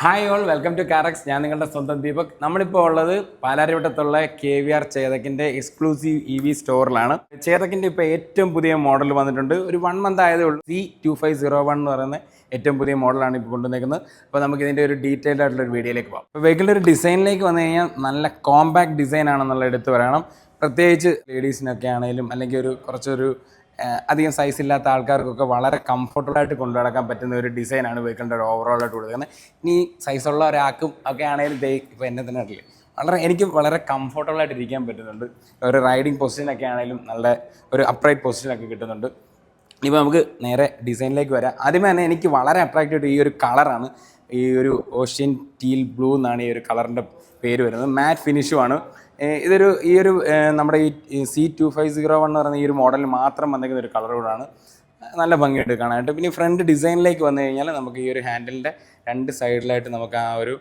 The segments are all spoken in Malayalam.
Hi all welcome to Carax ഞാൻ നിങ്ങളുടെ സ്വന്തം ദീപക്. നമ്മളിപ്പോൾ ഉള്ളത് പാലാരിവട്ടത്തുള്ള കെ വി ആർ ചേതക്കിന്റെ എക്സ്ക്ലൂസീവ് ഇ വി സ്റ്റോറിലാണ് ചേതക്കിന്റെ ഇപ്പോൾ ഏറ്റവും പുതിയ മോഡൽ വന്നിട്ടുണ്ട്. ഒരു വൺ മന്ത് ആയതേ ഉള്ളൂ. C two five zero one എന്ന് പറയുന്ന ഏറ്റവും പുതിയ മോഡലാണ് ഇപ്പോൾ കൊണ്ടുവന്നിരിക്കുന്നത് അപ്പോൾ നമുക്ക് ഇതിന്റെ ഒരു ഡീറ്റെയിൽഡ് ആയിട്ടുള്ള ഒരു വീഡിയോയിലേക്ക് പോകാം. അപ്പോൾ വെഹിക്കിളിന്റെ ഒരു ഡിസൈനിലേക്ക് വന്നു കഴിഞ്ഞാൽ നല്ല കോമ്പാക്ട് ഡിസൈൻ ആണെന്നുള്ള എടുത്ത് പറയണം. പ്രത്യേകിച്ച് ലേഡീസിനൊക്കെ ആണെങ്കിലും അല്ലെങ്കിൽ ഒരു കുറച്ചൊരു അധികം സൈസ് ഇല്ലാത്ത ആൾക്കാർക്കൊക്കെ വളരെ കംഫർട്ടബിൾ ആയിട്ട് കൊണ്ടു നടക്കാൻ പറ്റുന്ന ഒരു ഡിസൈനാണ് വെഹിക്കിളിന്റെ ഒരു ഓവറോൾ ആയിട്ട് കൊടുക്കുന്നത്. ഇനി സൈസുള്ള ഒരാൾക്കും ഒക്കെ ആണെങ്കിലും ദേ ഇപ്പോൾ എന്നെ തന്നെ അറിയില്ല? വളരെ എനിക്ക് വളരെ കംഫർട്ടബിൾ ആയിട്ട് ഇരിക്കാൻ പറ്റുന്നുണ്ട്. ഒരു റൈഡിങ് പൊസിഷനൊക്കെ ആണെങ്കിലും നല്ല ഒരു അപ്രൈറ്റ് പൊസിഷനൊക്കെ കിട്ടുന്നുണ്ട്. ഇപ്പോൾ നമുക്ക് നേരെ ഡിസൈനിലേക്ക് വരാം. ആദ്യമേ തന്നെ എനിക്ക് വളരെ അട്രാക്റ്റീവ് ഈ ഒരു കളറാണ് ഈ ഒരു ഓഷ്യൻ ടീൽ ബ്ലൂ എന്നാണ് ഈ ഒരു കളറിന്റെ പേര് വരുന്നത്. മാറ്റ് ഫിനിഷുമാണ് ഇതൊരു ഈ ഒരു നമ്മുടെ ഈ C two five zero one എന്ന് പറയുന്ന ഈ ഒരു മോഡലിൽ മാത്രം വന്നിരിക്കുന്ന ഒരു കളർ കൂടാണ്. നല്ല ഭംഗിയായിട്ട് കാണാനായിട്ട്. പിന്നെ ഫ്രണ്ട് ഡിസൈനിലേക്ക് വന്നു കഴിഞ്ഞാൽ നമുക്ക് ഈ ഒരു ഹാൻഡിലിന്റെ രണ്ട് സൈഡിലായിട്ട് നമുക്ക് ആ ഒരു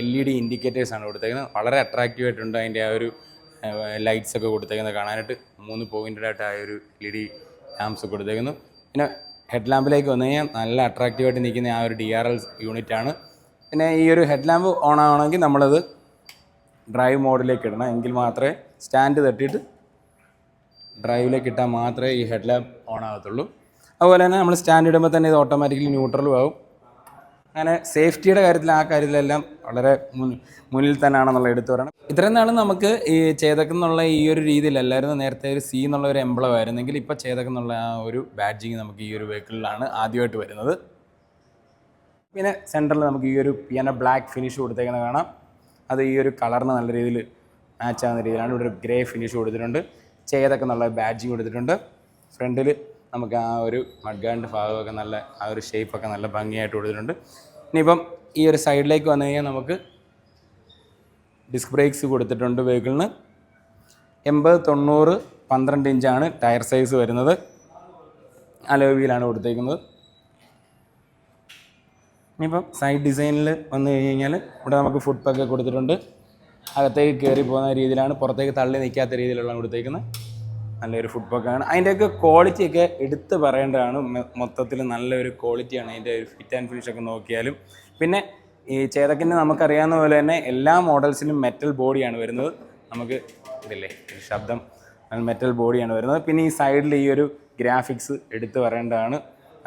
എൽ ഇ ഡി ഇൻഡിക്കേറ്റേഴ്സാണ് കൊടുത്തേക്കുന്നത്. വളരെ അട്രാക്റ്റീവ് ആയിട്ടുണ്ട് അതിന്റെ ആ ഒരു ലൈറ്റ്സ് ഒക്കെ കൊടുത്തേക്കുന്നത് കാണാനായിട്ട്. മൂന്ന് പോയിന്റഡ് ആയിട്ട് ആ ഒരു എൽ ഇ ഡി ലാംപ്സ് കൊടുത്തേക്കുന്നു. പിന്നെ ഹെഡ് ലാമ്പിലേക്ക് വന്നു കഴിഞ്ഞാൽ നല്ല അട്രാക്റ്റീവ് ആയിട്ട് നിൽക്കുന്ന ആ ഒരു ഡി ആർ എൽ യൂണിറ്റ് ആണ്. പിന്നെ ഈ ഒരു ഹെഡ് ലാമ്പ് ഓൺ ആവണമെങ്കിൽ നമ്മളത് ഡ്രൈവ് മോഡിലേക്ക് ഇടണം. എങ്കിൽ മാത്രമേ സ്റ്റാൻഡ് തട്ടിയിട്ട് ഡ്രൈവിലേക്ക് ഇട്ടാൽ മാത്രമേ ഈ ഹെഡ് ലാമ്പ് ഓൺ ആകത്തുള്ളൂ. അതുപോലെ തന്നെ നമ്മൾ സ്റ്റാൻഡ് ഇടുമ്പോൾ തന്നെ ഇത് ഓട്ടോമാറ്റിക്കലി ന്യൂട്രലും ആവും. അങ്ങനെ സേഫ്റ്റിയുടെ കാര്യത്തിൽ ആ കാര്യത്തിലെല്ലാം വളരെ മുന്നിൽ തന്നെയാണെന്നുള്ള എടുത്തു പറയണം. ഇത്രയും നാൾ നമുക്ക് ഈ ചേതക്കെന്നുള്ള ഈ ഒരു രീതിയിലല്ലായിരുന്നു നേരത്തെ ഒരു സി എന്നുള്ള ഒരു എംബ്ലം ആയിരുന്നെങ്കിൽ ഇപ്പോൾ ചേതക്കെന്നുള്ള ആ ഒരു ബാഡ്ജിങ് നമുക്ക് ഈ ഒരു വെഹിക്കിളിലാണ് ആദ്യമായിട്ട് വരുന്നത്. പിന്നെ സെന്ററിൽ നമുക്ക് ഈ ഒരു പിയാനോ ബ്ലാക്ക് ഫിനിഷ് കൊടുത്തേക്കുന്നത് കാണാം. അത് ഈ ഒരു കളറിന് നല്ല രീതിയിൽ മാച്ച് ആവുന്ന രീതിയിലാണ്. ഇവിടെ ഒരു ഗ്രേ ഫിനിഷ് കൊടുത്തിട്ടുണ്ട്. ചെയ്തൊക്കെ നല്ല ബാഡ്ജിങ് കൊടുത്തിട്ടുണ്ട്. ഫ്രണ്ടിൽ നമുക്ക് ആ ഒരു മഡ്ഗാന്റെ ഭാഗമൊക്കെ നല്ല ആ ഒരു ഷേപ്പൊക്കെ നല്ല ഭംഗിയായിട്ട് കൊടുത്തിട്ടുണ്ട്. ഇനിയിപ്പം ഈ ഒരു സൈഡിലേക്ക് വന്നു കഴിഞ്ഞാൽ നമുക്ക് ഡിസ്ക് ബ്രേക്സ് കൊടുത്തിട്ടുണ്ട് വെഹിക്കിളിന് എൺപത് തൊണ്ണൂറ് പന്ത്രണ്ട് ഇഞ്ചാണ് ടയർ സൈസ് വരുന്നത്. അലോവിയിലാണ് കൊടുത്തേക്കുന്നത്. ഇനിയിപ്പം സൈഡ് ഡിസൈനിൽ വന്നു കഴിഞ്ഞ് കഴിഞ്ഞാൽ ഇവിടെ നമുക്ക് ഫുഡ് പാക്ക് കൊടുത്തിട്ടുണ്ട്. അകത്തേക്ക് കയറി പോകുന്ന രീതിയിലാണ് പുറത്തേക്ക് തള്ളി നിൽക്കാത്ത രീതിയിലുള്ള കൊടുത്തേക്കുന്നത്. നല്ലൊരു ഫുഡ് പാക്കാണ് അതിന്റെയൊക്കെ ക്വാളിറ്റിയൊക്കെ എടുത്ത് പറയേണ്ടതാണ്. മൊത്തത്തിൽ നല്ലൊരു ക്വാളിറ്റിയാണ് അതിന്റെ ഒരു ഫിറ്റ് ആൻഡ് ഫിനിഷ് ഒക്കെ നോക്കിയാലും. പിന്നെ ഈ ചേതക്കിന്റെ നമുക്കറിയാവുന്ന പോലെ തന്നെ എല്ലാ മോഡൽസിലും മെറ്റൽ ബോഡിയാണ് വരുന്നത്. നമുക്ക് ഇതില്ലേ ശബ്ദം മെറ്റൽ ബോഡിയാണ് വരുന്നത്. പിന്നെ ഈ സൈഡിൽ ഈ ഒരു ഗ്രാഫിക്സ് എടുത്ത് പറയേണ്ടതാണ്.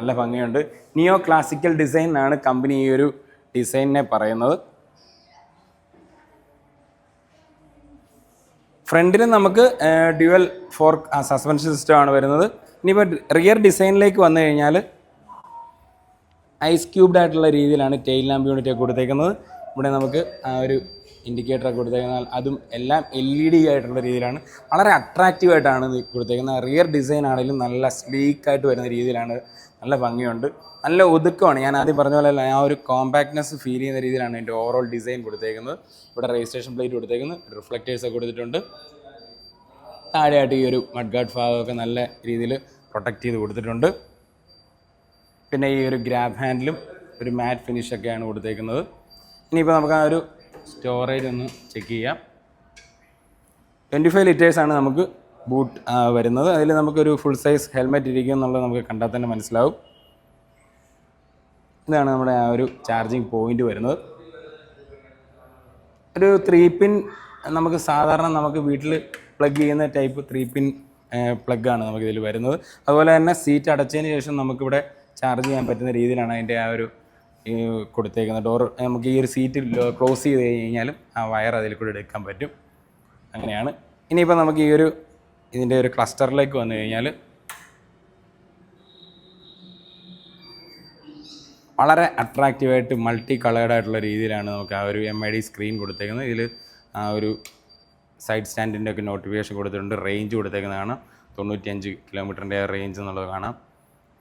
നല്ല ഭംഗിയുണ്ട്. നിയോ ക്ലാസിക്കൽ ഡിസൈൻ എന്നാണ് കമ്പനി ഈ ഒരു ഡിസൈനിനെ പറയുന്നത്. ഫ്രണ്ടിൽ നമുക്ക് ഡ്യുവൽ ഫോർ സസ്പെൻഷൻ സിസ്റ്റം ആണ് വരുന്നത്. ഇനിയിപ്പോൾ റിയർ ഡിസൈനിലേക്ക് വന്നു കഴിഞ്ഞാൽ ഐസ് ക്യൂബ്ഡ് ആയിട്ടുള്ള രീതിയിലാണ് ടെയിൽ ലാമ്പ് യൂണിറ്റ് കൊടുത്തേക്കുന്നത്. ഇവിടെ നമുക്ക് ആ ഒരു ഇൻഡിക്കേറ്റർ ഒക്കെ കൊടുത്തേക്കുന്നത്. അതും എല്ലാം എൽ ഇ ഡി ആയിട്ടുള്ള രീതിയിലാണ്. വളരെ അട്രാക്റ്റീവ് ആയിട്ടാണ് കൊടുത്തേക്കുന്നത്. റിയർ ഡിസൈൻ ആണെങ്കിലും നല്ല സ്ലീക്കായിട്ട് വരുന്ന രീതിയിലാണ്. നല്ല ഭംഗിയുണ്ട്. നല്ല ഒതുക്കമാണ്. ഞാൻ ആദ്യം പറഞ്ഞ പോലെ ആ ഒരു കോമ്പാക്ട്നെസ് ഫീൽ ചെയ്യുന്ന രീതിയിലാണ് എന്റെ ഓവറോൾ ഡിസൈൻ കൊടുത്തേക്കുന്നത്. ഇവിടെ രജിസ്ട്രേഷൻ പ്ലേറ്റ് കൊടുത്തേക്കുന്നത് റിഫ്ലക്റ്റേഴ്സ് ഒക്കെ കൊടുത്തിട്ടുണ്ട്. താഴെയായിട്ട് ഈ ഒരു മഡ് ഗാർഡ് ഭാഗമൊക്കെ നല്ല രീതിയിൽ പ്രൊട്ടക്റ്റ് ചെയ്ത് കൊടുത്തിട്ടുണ്ട്. പിന്നെ ഈ ഒരു ഗ്രാബ് ഹാൻഡിലും ഒരു മാറ്റ് ഫിനിഷൊക്കെയാണ് കൊടുത്തേക്കുന്നത്. ഇനിയിപ്പോൾ നമുക്ക് ആ ഒരു സ്റ്റോറേജ് ഒന്ന് ചെക്ക് ചെയ്യാം. ട്വന്റി ഫൈവ് ലിറ്റേഴ്സാണ് നമുക്ക് ബൂട്ട് വരുന്നത്. അതിൽ നമുക്കൊരു ഫുൾ സൈസ് ഹെൽമെറ്റ് ഇരിക്കും എന്നുള്ളത് നമുക്ക് കണ്ടാൽ തന്നെ മനസ്സിലാവും. ഇതാണ് നമ്മുടെ ആ ഒരു ചാർജിങ് പോയിന്റ് വരുന്നത്. ഒരു ത്രീ പിൻ നമുക്ക് സാധാരണ നമുക്ക് വീട്ടിൽ പ്ലഗ് ചെയ്യുന്ന ടൈപ്പ് ത്രീ പിൻ പ്ലഗാണ് നമുക്കിതിൽ വരുന്നത്. അതുപോലെ തന്നെ സീറ്റ് അടച്ചതിന് ശേഷം നമുക്കിവിടെ ചാർജ് ചെയ്യാൻ പറ്റുന്ന രീതിയിലാണ് അതിന്റെ ആ ഒരു ഈ കൊടുത്തേക്കുന്നത് ഡോർ നമുക്ക് ഈ ഒരു സീറ്റ് ക്ലോസ് ചെയ്ത് കഴിഞ്ഞാലും ആ വയർ അതിൽ കൂടി എടുക്കാൻ പറ്റും. അങ്ങനെയാണ്. ഇനിയിപ്പോൾ നമുക്ക് ഈ ഒരു ഇതിന്റെ ഒരു ക്ലസ്റ്ററിലേക്ക് വന്നു കഴിഞ്ഞാൽ വളരെ അട്രാക്റ്റീവായിട്ട് മൾട്ടി കളേർഡ് ആയിട്ടുള്ള രീതിയിലാണ് നമുക്ക് ആ ഒരു എം ഐ ഡി സ്ക്രീൻ കൊടുത്തേക്കുന്നത്. ഇതിൽ ആ ഒരു സൈഡ് സ്റ്റാൻഡിന്റെ ഒക്കെ നോട്ടിഫിക്കേഷൻ കൊടുത്തിട്ടുണ്ട്. റേഞ്ച് കൊടുത്തേക്കുന്നതാണ് തൊണ്ണൂറ്റിയഞ്ച് കിലോമീറ്ററിന്റെ റേഞ്ച് എന്നുള്ളത് കാണാം.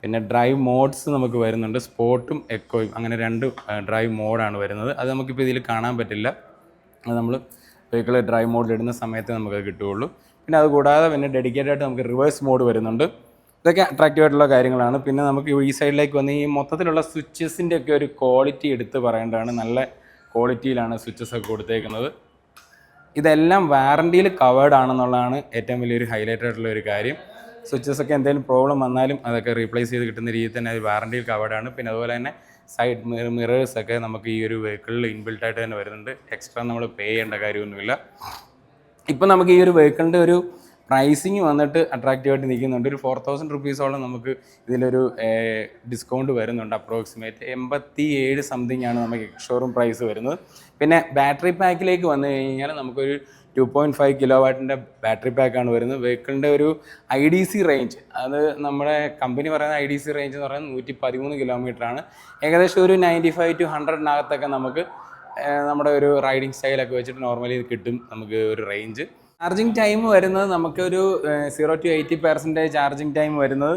പിന്നെ ഡ്രൈവ് മോഡ്സ് നമുക്ക് വരുന്നുണ്ട്. സ്പോർട്ടും എക്കോയും. അങ്ങനെ രണ്ട് ഡ്രൈവ് മോഡാണ് വരുന്നത്. അത് നമുക്കിപ്പോൾ ഇതിൽ കാണാൻ പറ്റില്ല. അത് നമ്മൾ വെഹിക്കിൾ ഡ്രൈവ് മോഡിലിടുന്ന സമയത്ത് നമുക്കത് കിട്ടുകയുള്ളൂ. പിന്നെ അത് കൂടാതെ പിന്നെ ഡെഡിക്കേറ്റഡ് ആയിട്ട് നമുക്ക് റിവേഴ്സ് മോഡ് വരുന്നുണ്ട്. ഇതൊക്കെ അട്രാക്റ്റീവ് ആയിട്ടുള്ള കാര്യങ്ങളാണ്. പിന്നെ നമുക്ക് ഈ സൈഡിലേക്ക് വന്ന് ഈ മൊത്തത്തിലുള്ള സ്വിച്ചസിന്റെ ഒക്കെ ഒരു ക്വാളിറ്റി എടുത്ത് പറയേണ്ടതാണ്. നല്ല ക്വാളിറ്റിയിലാണ് സ്വിച്ചസ് ഒക്കെ കൊടുത്തേക്കുന്നത്. ഇതെല്ലാം വാറണ്ടിയിൽ കവേർഡ് ആണെന്നുള്ളതാണ് ഏറ്റവും വലിയൊരു ഹൈലൈറ്റ് ആയിട്ടുള്ള ഒരു കാര്യം. സ്വിച്ചസ് ഒക്കെ എന്തെങ്കിലും പ്രോബ്ലം വന്നാലും അതൊക്കെ റീപ്ലേസ് ചെയ്ത് കിട്ടുന്ന രീതിയിൽ തന്നെ അത് വാറണ്ടിയിൽ കവേഡാണ് പിന്നെ അതുപോലെ തന്നെ സൈഡ് മിറേഴ്സ് ഒക്കെ നമുക്ക് ഈ ഒരു വെഹിക്കിളിൽ ഇൻബിൽട്ട് ആയിട്ട് തന്നെ വരുന്നുണ്ട്. എക്സ്ട്രാ നമ്മൾ പേ ചെയ്യേണ്ട കാര്യമൊന്നുമില്ല. ഇപ്പം നമുക്ക് ഈ ഒരു വെഹിക്കിളിന്റെ ഒരു പ്രൈസിങ് വന്നിട്ട് അട്രാക്റ്റീവായിട്ട് നിൽക്കുന്നുണ്ട്. ഒരു ഫോർ തൗസൻഡ് റുപ്പീസോളം നമുക്ക് ഇതിലൊരു ഡിസ്കൗണ്ട് വരുന്നുണ്ട് അപ്രോക്സിമേറ്റ് എൺപത്തി ഏഴ് സംതിങ് ആണ് നമുക്ക് ഷോറൂം പ്രൈസ് വരുന്നത്. പിന്നെ ബാറ്ററി പാക്കിലേക്ക് വന്നു കഴിഞ്ഞാൽ നമുക്കൊരു ടു പോയിന്റ് ഫൈവ് കിലോ വാട്ടിന്റെ ബാറ്ററി പാക്കാണ് വരുന്നത്. വെഹിക്കിളിന്റെ ഒരു ഐ ഡി സി റേഞ്ച് അത് നമ്മുടെ കമ്പനി പറയുന്ന ഐ ഡി സി റേഞ്ച് എന്ന് പറയുന്നത് നൂറ്റി പതിമൂന്ന് കിലോമീറ്റർ ആണ്. ഏകദേശം ഒരു നയന്റി ഫൈവ് ടു ഹൺഡ്രഡിനകത്തൊക്കെ നമുക്ക് നമ്മുടെ ഒരു റൈഡിങ് സ്റ്റൈലൊക്കെ വെച്ചിട്ട് നോർമലി കിട്ടും നമുക്ക് ഒരു റേഞ്ച് ചാർജിങ് ടൈം വരുന്നത് നമുക്കൊരു zero to eighty percentage charging time വരുന്നത്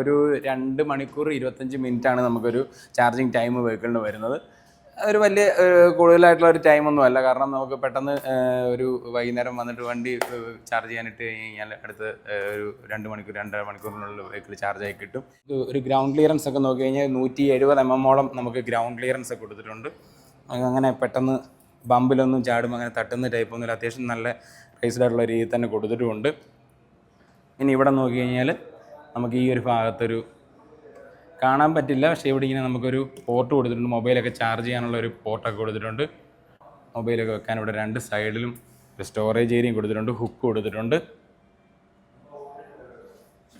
ഒരു രണ്ട് മണിക്കൂർ ഇരുപത്തഞ്ച് മിനിറ്റാണ് നമുക്കൊരു ചാർജിങ് ടൈം വെഹിക്കിളിന് വരുന്നത്. ഒരു വലിയ കൂടുതലായിട്ടുള്ള ഒരു ടൈമൊന്നും അല്ല. കാരണം നമുക്ക് പെട്ടെന്ന് ഒരു വൈകുന്നേരം വന്നിട്ട് വണ്ടി ചാർജ് ചെയ്യാനിട്ട് കഴിഞ്ഞാൽ അടുത്ത് ഒരു രണ്ട് മണിക്കൂർ രണ്ടര മണിക്കൂറിനുള്ളിൽ വെഹിക്കിൾ ചാർജ് ആയി കിട്ടും. ഒരു ഗ്രൗണ്ട് ക്ലിയറൻസ് ഒക്കെ നോക്കി കഴിഞ്ഞാൽ നൂറ്റി എഴുപത് എം എമ്മോളം നമുക്ക് ഗ്രൗണ്ട് ക്ലിയറൻസ് ഒക്കെ കൊടുത്തിട്ടുണ്ട്. അങ്ങനെ പെട്ടെന്ന് ബമ്പിലൊന്നും ചാടും അങ്ങനെ തട്ടുന്ന ടൈപ്പൊന്നുമില്ല അത്യാവശ്യം നല്ല റേസ്ഡ് ആയിട്ടുള്ള രീതിയിൽ തന്നെ കൊടുത്തിട്ടുമുണ്ട്. ഇനി ഇവിടെ നോക്കി കഴിഞ്ഞാൽ നമുക്ക് ഈ ഒരു ഭാഗത്തൊരു കാണാൻ പറ്റില്ല. പക്ഷേ ഇവിടെ ഇങ്ങനെ നമുക്കൊരു പോർട്ട് കൊടുത്തിട്ടുണ്ട്. മൊബൈലൊക്കെ ചാർജ് ചെയ്യാനുള്ള ഒരു പോർട്ടൊക്കെ കൊടുത്തിട്ടുണ്ട്. മൊബൈലൊക്കെ വെക്കാൻ ഇവിടെ രണ്ട് സൈഡിലും ഒരു സ്റ്റോറേജ് ഏരിയയും കൊടുത്തിട്ടുണ്ട്. ഹുക്ക് കൊടുത്തിട്ടുണ്ട്.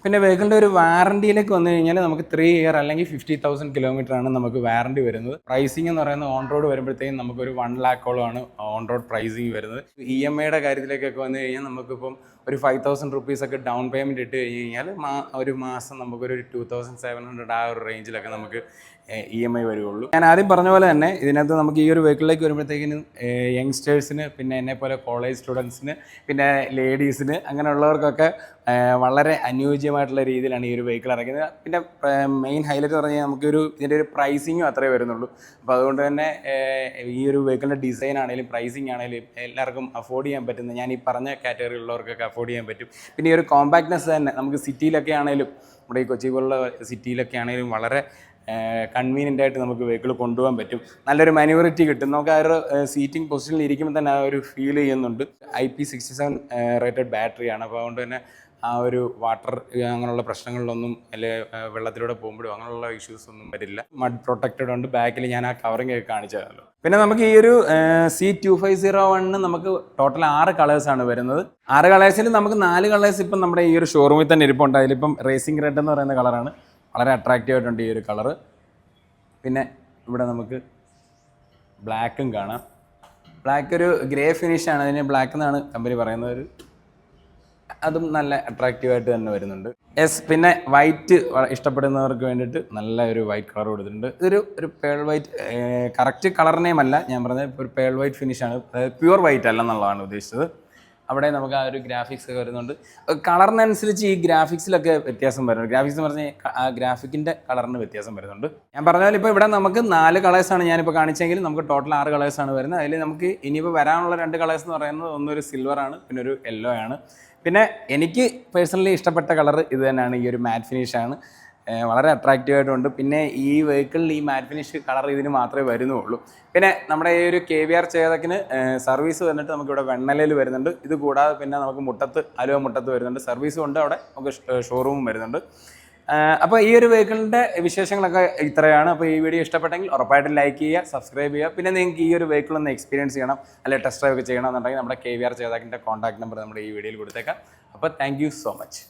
പിന്നെ വെഹിക്കിളിന്റെ ഒരു വാറണ്ടിയിലേക്ക് വന്നു കഴിഞ്ഞാൽ നമുക്ക് ത്രീ ഇയർ അല്ലെങ്കിൽ ഫിഫ്റ്റി തൗസൻഡ് കിലോമീറ്റർ ആണ് നമുക്ക് വാറണ്ടി വരുന്നത്. പ്രൈസിംഗ് എന്ന് പറയുന്നത് ഓൺ റോഡ് വരുമ്പോഴത്തേക്കും നമുക്കൊരു വൺ ലാക്കോളമാണ് ഓൺ റോഡ് പ്രൈസിങ് വരുന്നത്. ഇ എം ഐയുടെ കാര്യത്തിലേക്കൊക്കെ വന്നു കഴിഞ്ഞാൽ നമുക്കിപ്പം ഒരു ഫൈവ് തൗസൻഡ് റുപ്പീസ് ഒക്കെ ഡൗൺ പേയ്മെന്റ് ഇട്ട് കഴിഞ്ഞ് കഴിഞ്ഞാൽ മാ ഒരു മാസം നമുക്കൊരു ടു തൗസൻഡ് സെവൻ ഹൺഡ്രഡ് ആ ഒരു റേഞ്ചിലൊക്കെ നമുക്ക് ഇ എം ഐ വരുള്ളൂ ഞാൻ ആദ്യം പറഞ്ഞ പോലെ തന്നെ ഇതിനകത്ത് നമുക്ക് ഈ ഒരു വെഹിക്കിളിലേക്ക് വരുമ്പോഴത്തേക്കിനും യങ്സ്റ്റേഴ്സിന് പിന്നെ എന്നെ പോലെ കോളേജ് സ്റ്റുഡൻസിന് പിന്നെ ലേഡീസിന് അങ്ങനെയുള്ളവർക്കൊക്കെ വളരെ അനുയോജ്യമായിട്ടുള്ള രീതിയിലാണ് ഈ ഒരു വെഹിക്കിൾ ഇറക്കുന്നത് പിന്നെ മെയിൻ ഹൈലൈറ്റ് എന്ന് പറഞ്ഞാൽ നമുക്കൊരു ഇതിന്റെ ഒരു പ്രൈസിങ്ങും അത്രേ വരുന്നുള്ളൂ. അപ്പോൾ അതുകൊണ്ട് തന്നെ ഈ ഒരു വെഹിക്കിളിന്റെ ഡിസൈൻ ആണെങ്കിലും പ്രൈസിങ് ആണെങ്കിലും എല്ലാവർക്കും അഫോർഡ് ചെയ്യാൻ പറ്റുന്ന ഞാൻ ഈ പറഞ്ഞ കാറ്റഗറി ഉള്ളവർക്കൊക്കെ അഫോർഡ് ചെയ്യാൻ പറ്റും. പിന്നെ ഈ ഒരു കോമ്പാക്ട്നെസ് തന്നെ നമുക്ക് സിറ്റിയിലൊക്കെ ആണെങ്കിലും നമ്മുടെ ഈ കൊച്ചി പോലുള്ള സിറ്റിയിലൊക്കെ ആണെങ്കിലും വളരെ കൺവീനിയന്റ് ആയിട്ട് നമുക്ക് വെഹിക്കിൾ കൊണ്ടുപോകാൻ പറ്റും. നല്ലൊരു മാനുവറിറ്റി കിട്ടും. നമുക്ക് ആ ഒരു സീറ്റിംഗ് പൊസിഷനിൽ ഇരിക്കുമ്പോൾ തന്നെ ആ ഒരു ഫീൽ ചെയ്യുന്നുണ്ട്. I P sixty seven rated ബാറ്ററിയാണ് അപ്പോൾ അതുകൊണ്ട് തന്നെ ആ ഒരു വാട്ടർ അങ്ങനെയുള്ള പ്രശ്നങ്ങളിലൊന്നും അല്ലെ വെള്ളത്തിലൂടെ പോകുമ്പോഴും അങ്ങനെയുള്ള ഇഷ്യൂസ് ഒന്നും വരില്ല. മഡ് പ്രൊട്ടക്റ്റഡ് ഉണ്ട്. ബാക്കിൽ ഞാൻ ആ കവറിങ് ഒക്കെ കാണിച്ചു തരാമല്ലോ പിന്നെ നമുക്ക് ഈ ഒരു സി ടു ഫൈവ് സീറോ വണ്ണിന് നമുക്ക് ടോട്ടൽ ആറ് കളേഴ്സാണ് വരുന്നത്. ആറ് കളേഴ്സിൽ നമുക്ക് നാല് കളേഴ്സ് ഇപ്പം നമ്മുടെ ഈ ഒരു ഷോറൂമിൽ തന്നെ ഇരിപ്പുണ്ട്. അതിലിപ്പം റേസിംഗ് റെഡ് എന്ന് പറയുന്ന കളറാണ് വളരെ അട്രാക്റ്റീവ് ആയിട്ടുണ്ട് ഈ ഒരു കളറ് പിന്നെ ഇവിടെ നമുക്ക് ബ്ലാക്കും കാണാം. ബ്ലാക്ക് ഒരു ഗ്രേ ഫിനിഷാണ് അതിന് ബ്ലാക്ക് എന്നാണ് കമ്പനി പറയുന്നത്. ഒരു അതും നല്ല അട്രാക്റ്റീവ് ആയിട്ട് തന്നെ വരുന്നുണ്ട്. യെസ് പിന്നെ വൈറ്റ് ഇഷ്ടപ്പെടുന്നവർക്ക് വേണ്ടിയിട്ട് നല്ല ഒരു വൈറ്റ് കളർ കൊടുത്തിട്ടുണ്ട്. ഇതൊരു ഒരു പേൾ വൈറ്റ് കറക്റ്റ് നെയിം അല്ല. ഞാൻ പറഞ്ഞത് ഒരു പേൾ വൈറ്റ് ഫിനിഷാണ് പ്യുവർ വൈറ്റ് അല്ല എന്നുള്ളതാണ് ഉദ്ദേശിച്ചത്. അവിടെ നമുക്ക് ആ ഒരു ഗ്രാഫിക്സ് ഒക്കെ വരുന്നുണ്ട്. കളറിനനുസരിച്ച് ഈ ഗ്രാഫിക്സിലൊക്കെ വ്യത്യാസം വരുന്നുണ്ട്. ഗ്രാഫിക്സ് എന്ന് പറഞ്ഞാൽ ആ ഗ്രാഫിക്കിന്റെ കളറിന് വ്യത്യാസം വരുന്നുണ്ട്. ഞാൻ പറഞ്ഞ പോലെ ഇപ്പോൾ ഇവിടെ നമുക്ക് നാല് കളേഴ്സാണ് ഞാനിപ്പോൾ കാണിച്ചെങ്കിൽ നമുക്ക് ടോട്ടൽ ആറ് കളേഴ്സാണ് വരുന്നത്. അതിൽ നമുക്ക് ഇനിയിപ്പോൾ വരാനുള്ള രണ്ട് കളേഴ്സ് എന്ന് പറയുന്നത് ഒന്നൊരു സിൽവർ ആണ് പിന്നെ ഒരു യെല്ലോ ആണ്. പിന്നെ എനിക്ക് പേഴ്സണലി ഇഷ്ടപ്പെട്ട കളർ ഇത് തന്നെയാണ് ഈ ഒരു മാറ്റ് ഫിനിഷ് ആണ്. ഏഹ് വളരെ അട്രാക്റ്റീവ് ആയിട്ടുണ്ട്. പിന്നെ ഈ വെഹിക്കിളിൽ ഈ മാറ്റ് ഫിനിഷ് കളർ ഇതിന് മാത്രമേ വരുന്നുള്ളൂ. പിന്നെ നമ്മുടെ ഈ ഒരു കെ വി ആർ ചേതക്കിന് സർവീസ് വന്നിട്ട് നമുക്കിവിടെ വെണ്ണലയിൽ വരുന്നുണ്ട്. ഇത് കൂടാതെ പിന്നെ നമുക്ക് മുട്ടത്ത് അലുവ മുട്ടത്ത് വരുന്നുണ്ട്. സർവീസും ഉണ്ട് അവിടെ. നമുക്ക് ഷോറൂമും വരുന്നുണ്ട്. അപ്പോൾ ഈ ഒരു വെഹിക്കിളിന്റെ വിശേഷങ്ങളൊക്കെ ഇത്രയാണ്. അപ്പോൾ ഈ വീഡിയോ ഇഷ്ടപ്പെട്ടെങ്കിൽ ഉറപ്പായിട്ടും ലൈക്ക് ചെയ്യുക സബ്സ്ക്രൈബ് ചെയ്യുക. പിന്നെ നിങ്ങൾക്ക് ഈ ഒരു വെഹിക്കിൾ ഒന്ന് എക്സ്പീരിയൻസ് ചെയ്യണം അല്ലെങ്കിൽ ടെസ്റ്റ് ഡ്രൈവ് ഒക്കെ ചെയ്യണം എന്നുണ്ടെങ്കിൽ നമ്മുടെ കെ വി ആർ ചേതാക്കിന്റെ കോൺടാക്ട് നമ്പർ നമ്മുടെ ഈ വീഡിയോയിൽ കൊടുത്തേക്കാം. അപ്പോൾ താങ്ക് സോ മച്ച്